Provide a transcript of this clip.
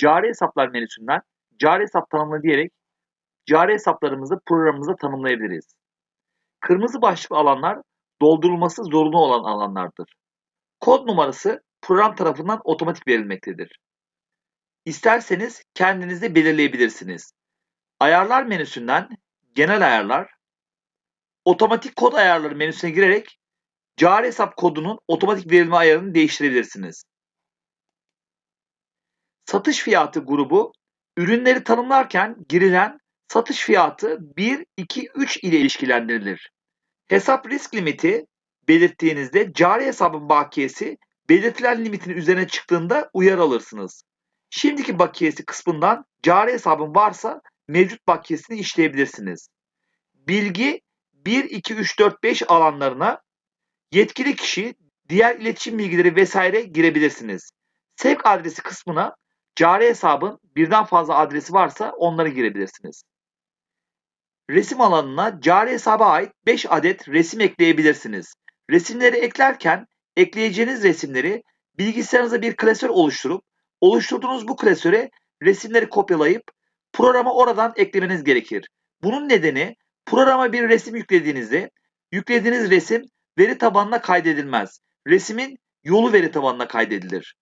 cari hesaplar menüsünden cari hesap tanımla diyerek cari hesaplarımızı programımıza tanımlayabiliriz. Kırmızı başlıklı alanlar doldurulması zorunlu olan alanlardır. Kod numarası program tarafından otomatik verilmektedir. İsterseniz kendiniz belirleyebilirsiniz. Ayarlar menüsünden genel ayarlar, otomatik kod ayarları menüsüne girerek cari hesap kodunun otomatik verilme ayarını değiştirebilirsiniz. Satış fiyatı grubu ürünleri tanımlarken girilen satış fiyatı 1, 2, 3 ile ilişkilendirilir. Hesap risk limiti belirttiğinizde cari hesabın bakiyesi belirtilen limitin üzerine çıktığında uyarı alırsınız. Şimdiki bakiyesi kısmından cari hesabın varsa mevcut bakiyesini işleyebilirsiniz. Bilgi 1, 2, 3, 4, 5 alanlarına yetkili kişi, diğer iletişim bilgileri vesaire girebilirsiniz. Sevk adresi kısmına cari hesabın birden fazla adresi varsa onları girebilirsiniz. Resim alanına cari hesaba ait 5 adet resim ekleyebilirsiniz. Resimleri eklerken ekleyeceğiniz resimleri bilgisayarınıza bir klasör oluşturup oluşturduğunuz bu klasöre resimleri kopyalayıp programa oradan eklemeniz gerekir. Bunun nedeni programa bir resim yüklediğinizde yüklediğiniz resim veri tabanına kaydedilmez. Resimin yolu veri tabanına kaydedilir.